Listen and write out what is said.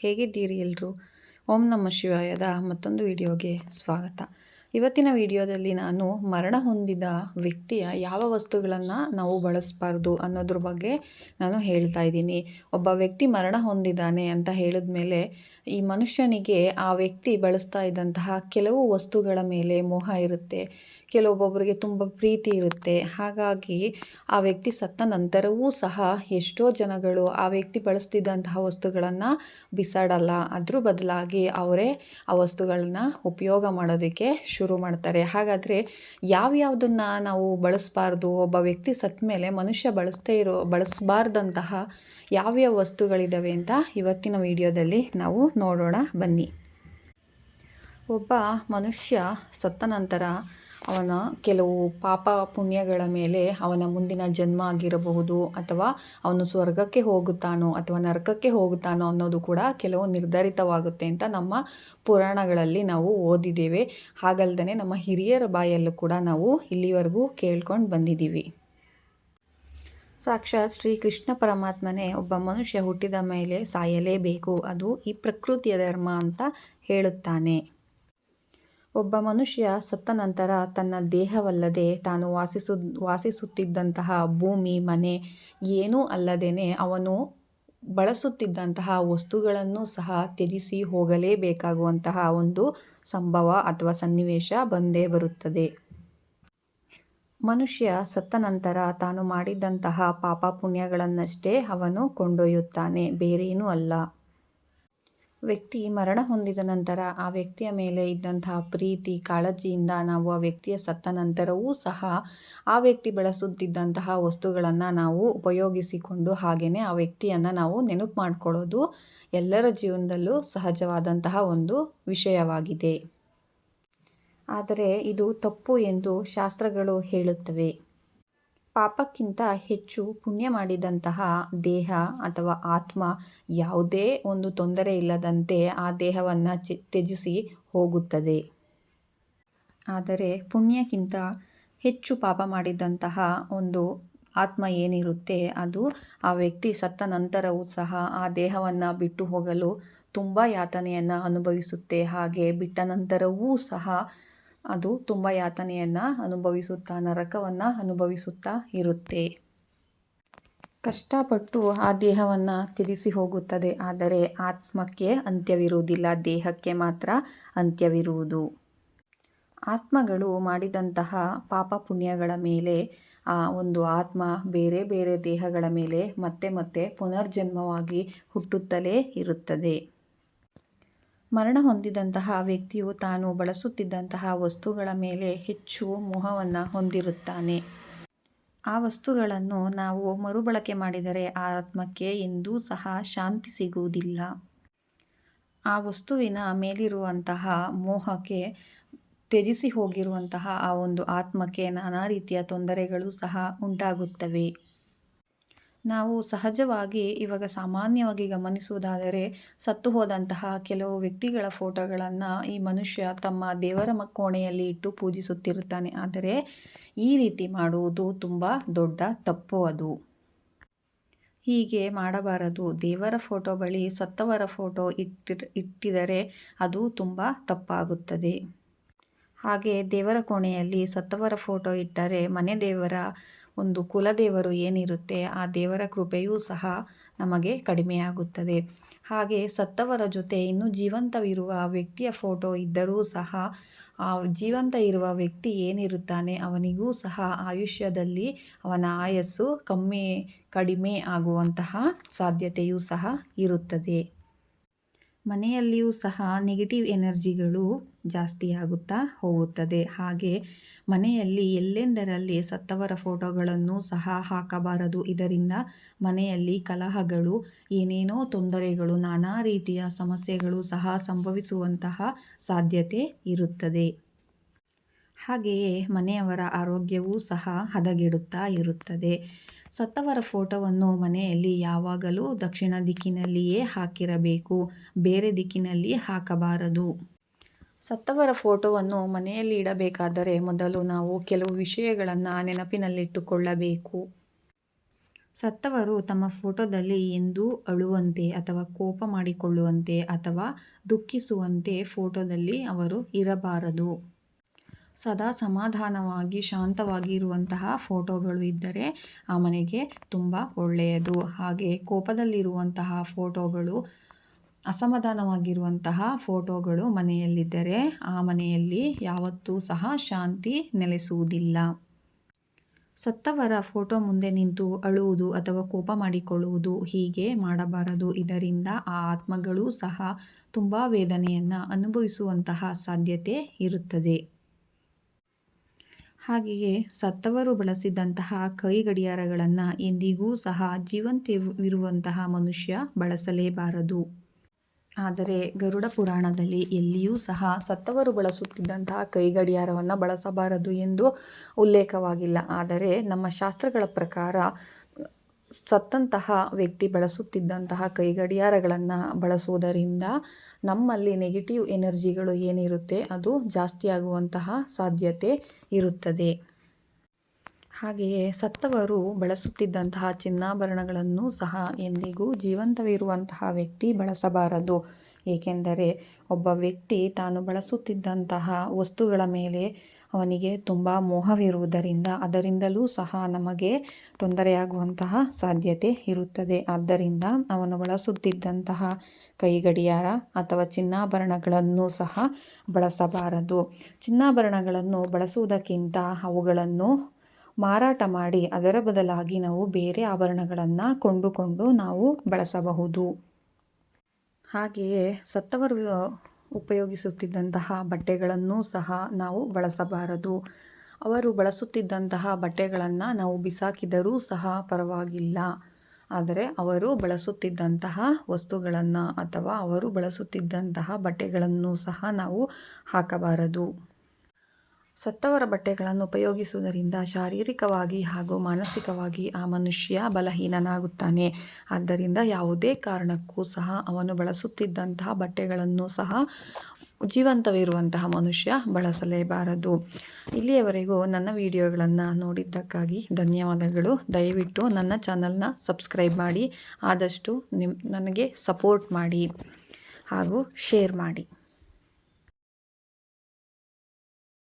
ಹೇಗಿದ್ದೀರಿ ಎಲ್ಲರೂ ಓಂ ನಮ ಶಿವಾಯದ ಮತ್ತೊಂದು ವಿಡಿಯೋಗೆ ಸ್ವಾಗತ. ಇವತ್ತಿನ ವಿಡಿಯೋದಲ್ಲಿ ನಾನು ಮರಣ ಹೊಂದಿದ ವ್ಯಕ್ತಿಯ ಯಾವ ವಸ್ತುಗಳನ್ನು ನಾವು ಬಳಸಬಾರ್ದು ಅನ್ನೋದ್ರ ಬಗ್ಗೆ ನಾನು ಹೇಳ್ತಾ ಇದ್ದೀನಿ. ಒಬ್ಬ ವ್ಯಕ್ತಿ ಮರಣ ಹೊಂದಿದ್ದಾನೆ ಅಂತ ಹೇಳಿದ ಮೇಲೆ ಈ ಮನುಷ್ಯನಿಗೆ ಆ ವ್ಯಕ್ತಿ ಬಳಸ್ತಾ ಇದ್ದಂತಹ ಕೆಲವು ವಸ್ತುಗಳ ಮೇಲೆ ಮೋಹ ಇರುತ್ತೆ. ಕೆಲವೊಬ್ಬೊಬ್ಬರಿಗೆ ತುಂಬ ಪ್ರೀತಿ ಇರುತ್ತೆ. ಹಾಗಾಗಿ ಆ ವ್ಯಕ್ತಿ ಸತ್ತ ನಂತರವೂ ಸಹ ಎಷ್ಟೋ ಜನಗಳು ಆ ವ್ಯಕ್ತಿ ಬಳಸ್ತಿದ್ದಂತಹ ವಸ್ತುಗಳನ್ನು ಬಿಸಾಡಲ್ಲ. ಅದ್ರ ಬದಲಾಗಿ ಅವರೇ ಆ ವಸ್ತುಗಳನ್ನ ಉಪಯೋಗ ಮಾಡೋದಕ್ಕೆ ಶುರು ಮಾಡ್ತಾರೆ. ಹಾಗಾದರೆ ಯಾವ್ಯಾವುದನ್ನು ನಾವು ಬಳಸಬಾರ್ದು, ಒಬ್ಬ ವ್ಯಕ್ತಿ ಸತ್ತ ಮೇಲೆ ಮನುಷ್ಯ ಬಳಸದೇ ಇರೋ, ಬಳಸಬಾರ್ದಂತಹ ಯಾವ್ಯಾವ ವಸ್ತುಗಳಿದ್ದಾವೆ ಅಂತ ಇವತ್ತಿನ ವಿಡಿಯೋದಲ್ಲಿ ನಾವು ನೋಡೋಣ. ಬನ್ನಿ. ಒಬ್ಬ ಮನುಷ್ಯ ಸತ್ತ ನಂತರ ಅವನ ಕೆಲವು ಪಾಪ ಪುಣ್ಯಗಳ ಮೇಲೆ ಅವನ ಮುಂದಿನ ಜನ್ಮ ಆಗಿರಬಹುದು ಅಥವಾ ಅವನು ಸ್ವರ್ಗಕ್ಕೆ ಹೋಗುತ್ತಾನೋ ಅಥವಾ ನರಕಕ್ಕೆ ಹೋಗುತ್ತಾನೋ ಅನ್ನೋದು ಕೂಡ ಕೆಲವು ನಿರ್ಧರಿತವಾಗುತ್ತೆ ಅಂತ ನಮ್ಮ ಪುರಾಣಗಳಲ್ಲಿ ನಾವು ಓದಿದ್ದೇವೆ. ಹಾಗಲ್ದೇ ನಮ್ಮ ಹಿರಿಯರ ಬಾಯಲ್ಲೂ ಕೂಡ ನಾವು ಇಲ್ಲಿವರೆಗೂ ಕೇಳ್ಕೊಂಡು ಬಂದಿದ್ದೀವಿ. ಸಾಕ್ಷಾತ್ ಶ್ರೀ ಕೃಷ್ಣ ಪರಮಾತ್ಮನೇ ಒಬ್ಬ ಮನುಷ್ಯ ಹುಟ್ಟಿದ ಮೇಲೆ ಸಾಯಲೇಬೇಕು. ಅದು ಈ ಪ್ರಕೃತಿಯ ಧರ್ಮ ಅಂತ ಹೇಳುತ್ತಾನೆ. ಒಬ್ಬ ಮನುಷ್ಯ ಸತ್ತ ನಂತರ ತನ್ನ ದೇಹವಲ್ಲದೆ ತಾನು ವಾಸಿಸು, ವಾಸಿಸುತ್ತಿದ್ದಂತಹ ಭೂಮಿ, ಮನೆ ಏನೂ ಅಲ್ಲದೇ ಅವನು ಬಳಸುತ್ತಿದ್ದಂತಹ ವಸ್ತುಗಳನ್ನು ಸಹ ತ್ಯಜಿಸಿ ಹೋಗಲೇಬೇಕಾಗುವಂತಹ ಒಂದು ಸಂಭವ ಅಥವಾ ಸನ್ನಿವೇಶ ಬಂದೇ ಬರುತ್ತದೆ. ಮನುಷ್ಯ ಸತ್ತ ನಂತರ ತಾನು ಮಾಡಿದ್ದಂತಹ ಪಾಪ ಪುಣ್ಯಗಳನ್ನಷ್ಟೇ ಅವನು ಕೊಂಡೊಯ್ಯುತ್ತಾನೆ, ಬೇರೇನೂ ಅಲ್ಲ. ವ್ಯಕ್ತಿ ಮರಣ ಹೊಂದಿದ ನಂತರ ಆ ವ್ಯಕ್ತಿಯ ಮೇಲೆ ಇದ್ದಂತಹ ಪ್ರೀತಿ, ಕಾಳಜಿಯಿಂದ ನಾವು ಆ ವ್ಯಕ್ತಿಯ ಸತ್ತ ನಂತರವೂ ಸಹ ಆ ವ್ಯಕ್ತಿ ಬಳಸುತ್ತಿದ್ದಂತಹ ವಸ್ತುಗಳನ್ನು ನಾವು ಉಪಯೋಗಿಸಿಕೊಂಡು ಹಾಗೆಯೇ ಆ ವ್ಯಕ್ತಿಯನ್ನು ನಾವು ನೆನಪು ಮಾಡಿಕೊಳ್ಳೋದು ಎಲ್ಲರ ಜೀವನದಲ್ಲೂ ಸಹಜವಾದಂತಹ ಒಂದು ವಿಷಯವಾಗಿದೆ. ಆದರೆ ಇದು ತಪ್ಪು ಎಂದು ಶಾಸ್ತ್ರಗಳು ಹೇಳುತ್ತವೆ. ಪಾಪಕ್ಕಿಂತ ಹೆಚ್ಚು ಪುಣ್ಯ ಮಾಡಿದಂತಹ ದೇಹ ಅಥವಾ ಆತ್ಮ ಯಾವುದೇ ಒಂದು ತೊಂದರೆ ಇಲ್ಲದಂತೆ ಆ ದೇಹವನ್ನು ತ್ಯಜಿಸಿ ಹೋಗುತ್ತದೆ. ಆದರೆ ಪುಣ್ಯಕ್ಕಿಂತ ಹೆಚ್ಚು ಪಾಪ ಮಾಡಿದಂತಹ ಒಂದು ಆತ್ಮ ಏನಿರುತ್ತೆ ಅದು ಆ ವ್ಯಕ್ತಿ ಸತ್ತ ನಂತರವೂ ಸಹ ಆ ದೇಹವನ್ನು ಬಿಟ್ಟು ಹೋಗಲು ತುಂಬ ಯಾತನೆಯನ್ನು ಅನುಭವಿಸುತ್ತೆ. ಹಾಗೆ ಬಿಟ್ಟ ನಂತರವೂ ಸಹ ಅದು ತುಂಬ ಯಾತನೆಯನ್ನು ಅನುಭವಿಸುತ್ತಾ, ನರಕವನ್ನು ಅನುಭವಿಸುತ್ತಾ ಇರುತ್ತೆ. ಕಷ್ಟಪಟ್ಟು ಆ ದೇಹವನ್ನು ತ್ಯಜಿಸಿ ಹೋಗುತ್ತದೆ. ಆದರೆ ಆತ್ಮಕ್ಕೆ ಅಂತ್ಯವಿರುವುದಿಲ್ಲ. ದೇಹಕ್ಕೆ ಮಾತ್ರ ಅಂತ್ಯವಿರುವುದು. ಆತ್ಮಗಳು ಮಾಡಿದಂತಹ ಪಾಪ ಪುಣ್ಯಗಳ ಮೇಲೆ, ಆ ಒಂದು ಆತ್ಮ ಬೇರೆ ಬೇರೆ ದೇಹಗಳ ಮೇಲೆ ಮತ್ತೆ ಮತ್ತೆ ಪುನರ್ಜನ್ಮವಾಗಿ ಹುಟ್ಟುತ್ತಲೇ ಇರುತ್ತದೆ. ಮರಣ ಹೊಂದಿದಂತಹ ವ್ಯಕ್ತಿಯು ತಾನು ಬಳಸುತ್ತಿದ್ದಂತಹ ವಸ್ತುಗಳ ಮೇಲೆ ಹೆಚ್ಚು ಮೋಹವನ್ನು ಹೊಂದಿರುತ್ತಾನೆ. ಆ ವಸ್ತುಗಳನ್ನು ನಾವು ಮರುಬಳಕೆ ಮಾಡಿದರೆ ಆ ಆತ್ಮಕ್ಕೆ ಎಂದೂ ಸಹ ಶಾಂತಿ ಸಿಗುವುದಿಲ್ಲ. ಆ ವಸ್ತುವಿನ ಮೇಲಿರುವಂತಹ ಮೋಹಕ್ಕೆ ತ್ಯಜಿಸಿ ಹೋಗಿರುವಂತಹ ಆ ಒಂದು ಆತ್ಮಕ್ಕೆ ನಾನಾ ರೀತಿಯ ತೊಂದರೆಗಳು ಸಹ ಉಂಟಾಗುತ್ತವೆ. ನಾವು ಸಹಜವಾಗಿ ಇವಾಗ ಸಾಮಾನ್ಯವಾಗಿ ಗಮನಿಸುವುದಾದರೆ ಸತ್ತು ಹೋದಂತಹ ಕೆಲವು ವ್ಯಕ್ತಿಗಳ ಫೋಟೋಗಳನ್ನು ಈ ಮನುಷ್ಯ ತಮ್ಮ ದೇವರ ಕೋಣೆಯಲ್ಲಿ ಇಟ್ಟು ಪೂಜಿಸುತ್ತಿರುತ್ತಾನೆ. ಆದರೆ ಈ ರೀತಿ ಮಾಡುವುದು ತುಂಬ ದೊಡ್ಡ ತಪ್ಪು ಅದು. ಹೀಗೆ ಮಾಡಬಾರದು. ದೇವರ ಫೋಟೋ ಬಳಿ ಸತ್ತವರ ಫೋಟೋ ಇಟ್ಟಿ, ಇಟ್ಟಿದರೆ ಅದು ತುಂಬ ತಪ್ಪಾಗುತ್ತದೆ. ಹಾಗೆ ದೇವರ ಕೋಣೆಯಲ್ಲಿ ಸತ್ತವರ ಫೋಟೋ ಇಟ್ಟರೆ ಮನೆ ದೇವರ ಒಂದು ಕುಲದೇವರು ಏನಿರುತ್ತೆ ಆ ದೇವರ ಕೃಪೆಯೂ ಸಹ ನಮಗೆ ಕಡಿಮೆಯಾಗುತ್ತದೆ. ಹಾಗೆ ಸತ್ತವರ ಜೊತೆ ಇನ್ನೂ ಜೀವಂತವಿರುವ ವ್ಯಕ್ತಿಯ ಫೋಟೋ ಇದ್ದರೂ ಸಹ ಆ ಜೀವಂತ ಇರುವ ವ್ಯಕ್ತಿ ಏನಿರುತ್ತಾನೆ ಅವನಿಗೂ ಸಹ ಆಯುಷ್ಯದಲ್ಲಿ ಅವನ ಆಯಸ್ಸು ಕಮ್ಮಿ, ಕಡಿಮೆ ಆಗುವಂತಹ ಸಾಧ್ಯತೆಯೂ ಸಹ ಇರುತ್ತದೆ. ಮನೆಯಲ್ಲಿಯೂ ಸಹ ನೆಗೆಟಿವ್ ಎನರ್ಜಿಗಳು ಜಾಸ್ತಿಯಾಗುತ್ತಾ ಹೋಗುತ್ತದೆ. ಹಾಗೆ ಮನೆಯಲ್ಲಿ ಎಲ್ಲೆಂದರಲ್ಲಿ ಸತ್ತವರ ಫೋಟೋಗಳನ್ನು ಸಹ ಹಾಕಬಾರದು. ಇದರಿಂದ ಮನೆಯಲ್ಲಿ ಕಲಹಗಳು, ಏನೇನೋ ತೊಂದರೆಗಳು, ನಾನಾ ರೀತಿಯ ಸಮಸ್ಯೆಗಳು ಸಹ ಸಂಭವಿಸುವಂತಹ ಸಾಧ್ಯತೆ ಇರುತ್ತದೆ. ಹಾಗೆಯೇ ಮನೆಯವರ ಆರೋಗ್ಯವೂ ಸಹ ಹದಗೆಡುತ್ತಾ ಇರುತ್ತದೆ. ಸತ್ತವರ ಫೋಟೋವನ್ನು ಮನೆಯಲ್ಲಿ ಯಾವಾಗಲೂ ದಕ್ಷಿಣ ದಿಕ್ಕಿನಲ್ಲಿಯೇ ಹಾಕಿರಬೇಕು, ಬೇರೆ ದಿಕ್ಕಿನಲ್ಲಿ ಹಾಕಬಾರದು. ಸತ್ತವರ ಫೋಟೋವನ್ನು ಮನೆಯಲ್ಲಿ ಇಡಬೇಕಾದರೆ ಮೊದಲು ನಾವು ಕೆಲವು ವಿಷಯಗಳನ್ನು ನೆನಪಿನಲ್ಲಿಟ್ಟುಕೊಳ್ಳಬೇಕು. ಸತ್ತವರು ತಮ್ಮ ಫೋಟೋದಲ್ಲಿ ಎಂದೂ ಅಳುವಂತೆ ಅಥವಾ ಕೋಪ ಮಾಡಿಕೊಳ್ಳುವಂತೆ ಅಥವಾ ದುಃಖಿಸುವಂತೆ ಫೋಟೋದಲ್ಲಿ ಅವರು ಇರಬಾರದು. ಸದಾ ಸಮಾಧಾನವಾಗಿ ಶಾಂತವಾಗಿ ಇರುವಂತಹ ಫೋಟೋಗಳು ಇದ್ದರೆ ಆ ಮನೆಗೆ ತುಂಬ ಒಳ್ಳೆಯದು. ಹಾಗೆ ಕೋಪದಲ್ಲಿರುವಂತಹ ಫೋಟೋಗಳು, ಅಸಮಾಧಾನವಾಗಿರುವಂತಹ ಫೋಟೋಗಳು ಮನೆಯಲ್ಲಿದ್ದರೆ ಆ ಮನೆಯಲ್ಲಿ ಯಾವತ್ತೂ ಸಹ ಶಾಂತಿ ನೆಲೆಸುವುದಿಲ್ಲ. ಸತ್ತವರ ಫೋಟೋ ಮುಂದೆ ನಿಂತು ಅಳುವುದು ಅಥವಾ ಕೋಪ ಮಾಡಿಕೊಳ್ಳುವುದು ಹೀಗೆ ಮಾಡಬಾರದು. ಇದರಿಂದ ಆ ಆತ್ಮಗಳು ಸಹ ತುಂಬ ವೇದನೆಯನ್ನು ಅನುಭವಿಸುವಂತಹ ಸಾಧ್ಯತೆ ಇರುತ್ತದೆ. ಹಾಗೆಯೇ ಸತ್ತವರು ಬಳಸಿದಂತಹ ಕೈ ಗಡಿಯಾರಗಳನ್ನು ಎಂದಿಗೂ ಸಹ ಜೀವಂತವಿರುವಂತಹ ಮನುಷ್ಯ ಬಳಸಲೇಬಾರದು. ಆದರೆ ಗರುಡ ಪುರಾಣದಲ್ಲಿ ಎಲ್ಲಿಯೂ ಸಹ ಸತ್ತವರು ಬಳಸುತ್ತಿದ್ದಂತಹ ಕೈಗಡಿಯಾರವನ್ನು ಬಳಸಬಾರದು ಎಂದು ಉಲ್ಲೇಖವಾಗಿಲ್ಲ. ಆದರೆ ನಮ್ಮ ಶಾಸ್ತ್ರಗಳ ಪ್ರಕಾರ ಸತ್ತಂತಹ ವ್ಯಕ್ತಿ ಬಳಸುತ್ತಿದ್ದಂತಹ ಕೈಗಡಿಯಾರಗಳನ್ನು ಬಳಸುವುದರಿಂದ ನಮ್ಮಲ್ಲಿ ನೆಗೆಟಿವ್ ಎನರ್ಜಿಗಳು ಏನಿರುತ್ತೆ, ಅದು ಜಾಸ್ತಿಯಾಗುವಂತಹ ಸಾಧ್ಯತೆ ಇರುತ್ತದೆ. ಹಾಗೆಯೇ ಸತ್ತವರು ಬಳಸುತ್ತಿದ್ದಂತಹ ಚಿನ್ನಾಭರಣಗಳನ್ನು ಸಹ ಎಂದಿಗೂ ಜೀವಂತವಿರುವಂತಹ ವ್ಯಕ್ತಿ ಬಳಸಬಾರದು. ಏಕೆಂದರೆ ಒಬ್ಬ ವ್ಯಕ್ತಿ ತಾನು ಬಳಸುತ್ತಿದ್ದಂತಹ ವಸ್ತುಗಳ ಮೇಲೆ ಅವನಿಗೆ ತುಂಬ ಮೋಹವಿರುವುದರಿಂದ ಅದರಿಂದಲೂ ಸಹ ನಮಗೆ ತೊಂದರೆಯಾಗುವಂತಹ ಸಾಧ್ಯತೆ ಇರುತ್ತದೆ. ಆದ್ದರಿಂದ ಅವನು ಬಳಸುತ್ತಿದ್ದಂತಹ ಕೈಗಡಿಯಾರ ಅಥವಾ ಚಿನ್ನಾಭರಣಗಳನ್ನು ಸಹ ಬಳಸಬಾರದು. ಚಿನ್ನಾಭರಣಗಳನ್ನು ಬಳಸುವುದಕ್ಕಿಂತ ಅವುಗಳನ್ನು ಮಾರಾಟ ಮಾಡಿ ಅದರ ಬದಲಾಗಿ ನಾವು ಬೇರೆ ಆಭರಣಗಳನ್ನು ಕೊಂಡುಕೊಂಡು ನಾವು ಬಳಸಬಹುದು. ಹಾಗೆಯೇ ಸತ್ತವರು ಉಪಯೋಗಿಸುತ್ತಿದ್ದಂತಹ ಬಟ್ಟೆಗಳನ್ನು ಸಹ ನಾವು ಬಳಸಬಾರದು. ಅವರು ಬಳಸುತ್ತಿದ್ದಂತಹ ಬಟ್ಟೆಗಳನ್ನು ನಾವು ಬಿಸಾಕಿದರೂ ಸಹ ಪರವಾಗಿಲ್ಲ. ಆದರೆ ಅವರು ಬಳಸುತ್ತಿದ್ದಂತಹ ವಸ್ತುಗಳನ್ನು ಅಥವಾ ಅವರು ಬಳಸುತ್ತಿದ್ದಂತಹ ಬಟ್ಟೆಗಳನ್ನು ಸಹ ನಾವು ಹಾಕಬಾರದು. ಸತ್ತವರ ಬಟ್ಟೆಗಳನ್ನು ಉಪಯೋಗಿಸುವುದರಿಂದ ಶಾರೀರಿಕವಾಗಿ ಹಾಗೂ ಮಾನಸಿಕವಾಗಿ ಆ ಮನುಷ್ಯ ಬಲಹೀನನಾಗುತ್ತಾನೆ. ಆದ್ದರಿಂದ ಯಾವುದೇ ಕಾರಣಕ್ಕೂ ಸಹ ಅವನು ಬಳಸುತ್ತಿದ್ದಂತಹ ಬಟ್ಟೆಗಳನ್ನು ಸಹ ಜೀವಂತವಿರುವಂತಹ ಮನುಷ್ಯ ಬಳಸಲೇಬಾರದು. ಇಲ್ಲಿಯವರೆಗೂ ನನ್ನ ವಿಡಿಯೋಗಳನ್ನು ನೋಡಿದ್ದಕ್ಕಾಗಿ ಧನ್ಯವಾದಗಳು. ದಯವಿಟ್ಟು ನನ್ನ ಚಾನಲ್ನ ಸಬ್ಸ್ಕ್ರೈಬ್ ಮಾಡಿ, ಆದಷ್ಟು ನಿಮ್, ನನಗೆ ಸಪೋರ್ಟ್ ಮಾಡಿ ಹಾಗೂ ಶೇರ್ ಮಾಡಿ.